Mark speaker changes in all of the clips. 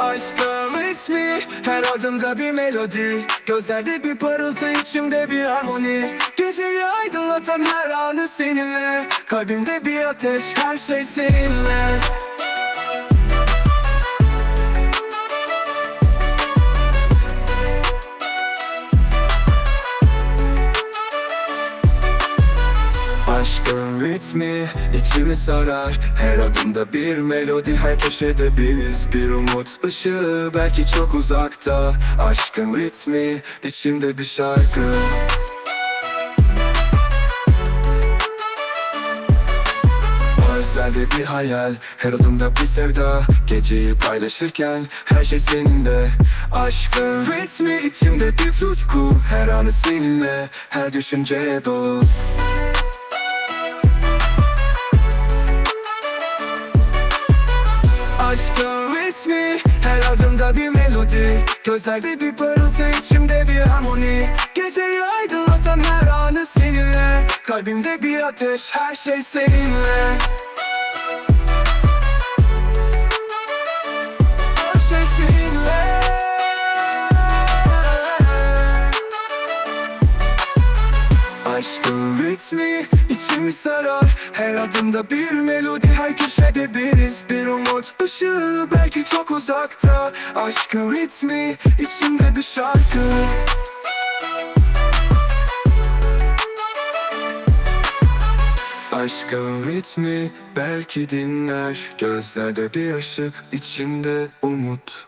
Speaker 1: Aşkım ritmi Her adımda bir melodi. Gözlerde bir parıltı içimde bir harmoni. Geceyi aydınlatan her anı seninle. Kalbimde bir ateş her şey seninle Aşkın ritmi içimi sarar. Her adımda bir melodi her köşede bir iz Bir umut ışığı belki çok uzakta. Aşkın ritmi içimde bir şarkı. Özelde bir hayal Her adımda bir sevda. Geceyi paylaşırken her şey seninle. Aşkın ritmi içimde bir tutku Her anı seninle. Her düşünceye dolu Aşkın ritmi Her adımda bir melodi. Gözlerde bir parıltı içimde bir harmoni. Geceyi aydınlatan her anı seninle. Kalbimde bir ateş her şey seninle. Şey Aşkın ritmi içimi sarar. Her adımda bir melodi her köşede bir ışığı belki çok uzakta. Aşkın ritmi içimde bir şarkı. Aşkın ritmi belki dinler. Gözlerde bir ışık içinde umut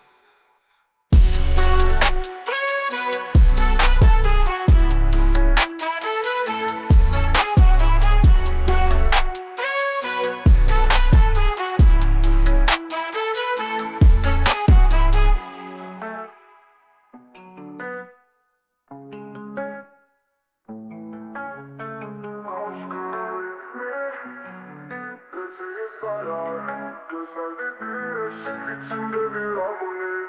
Speaker 2: kadar Göz it's bir eşlik içinde bir abone